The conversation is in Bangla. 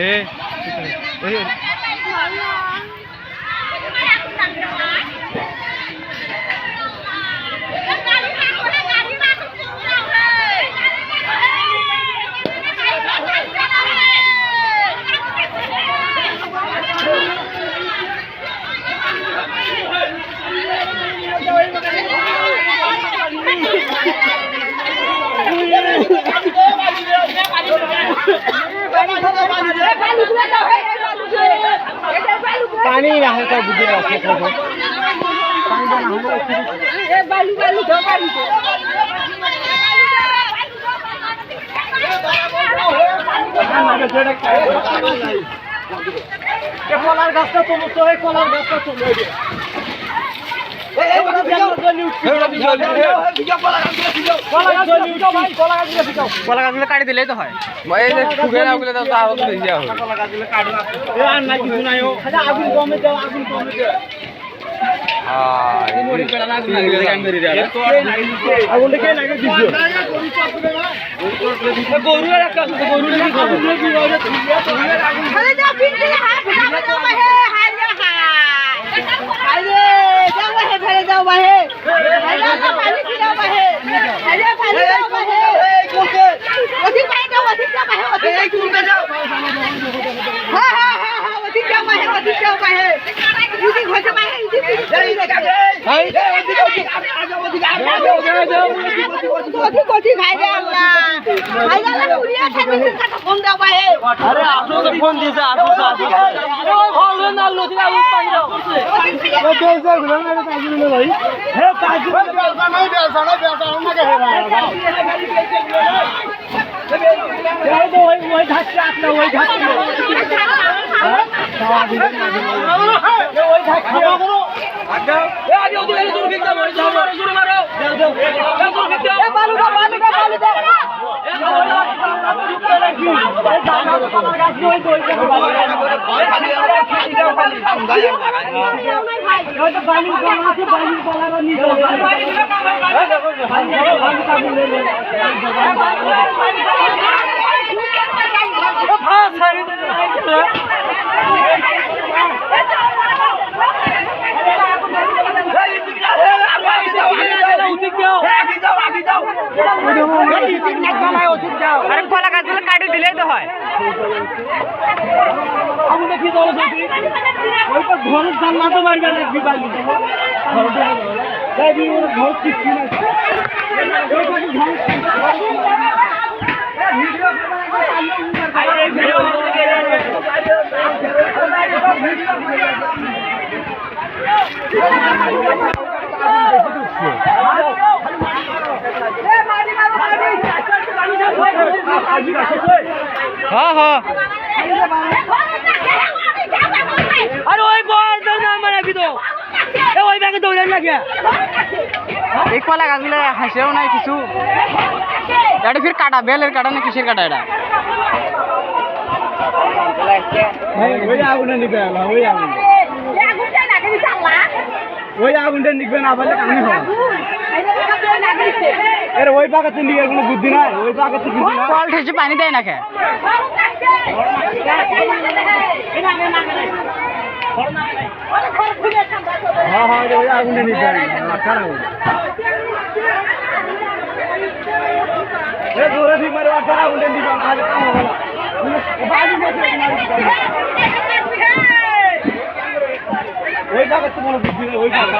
এ ওই পানি না হয় তার বুঝে বালু কলার গাছটা তো কলার গাছটা তো কলা গাছগুলো কাটি দিলেই তো হয় আর না কিছু নাই ও আগুন কমে দাও আগুন কমে দাও আগুনটা কে লাগে দিছো গরু আর গরু খাব আরে যাও পিন্ডি হাত ফেলে দাও বাহে ফেলে দাও বাহে হাই রে পানি দাও বাহে হাই রে পানি দাও বাহে ওদিক পানি দাও ওদিক দাও বাহে ওদিক এই তুমি যাও হ্যাঁ হ্যাঁ হ্যাঁ হ্যাঁ ওদিক যাও বাহে ওদিক যাও বাহে ওদিক হচ্ছে বাহে ওদিক এই দেখাবে এই ওদিক ওদিক ওদিক ওদিক ওদিক হাই রে আল্লাহ হাই রে আল্লাহ উড়িয়ে খাবে কথা কম দাও বাহে আরে আপনার তো ফোন দিয়েছে আসো আসো ফোন না লতি না পানি দাও হে কাজু ওই ধাক্কা আপনার ওই ধাক্কা ওই আরে কলা গাছগুলো কাটি দিলেই তো হয় আমি দেখি তো ওই তো ঘর জানলা তো মারবে না বিবাহি ঘর কিছু না হ্যাঁ হ্যাঁ। আরে ওই বল দাও না মানে কি তো। এ ওই ব্যাগে দৌড়ান লাগে কলা গাছগুলো হাসেও নাই কিছু। এটা ফির কাটা বেলের কাটা না কিসের কাটা এটা? ওই আগুনে নিবে ওই আগুন। ওই আগুনটা নিবে না বলে কামি হয় এর ওই পাকাতে নিয়ে কোনো বুদ্ধি নাই ওই পাকাতে বুদ্ধি নাই কল ঠেসে পানি দেয় না খেয়ে হ্যাঁ হ্যাঁ ওই আগুনটা নিবে মাথার জোরে ঠিক মারে মাথার আগুনটা নিবে কাজ কাম হবে না বাজি গেছে ওই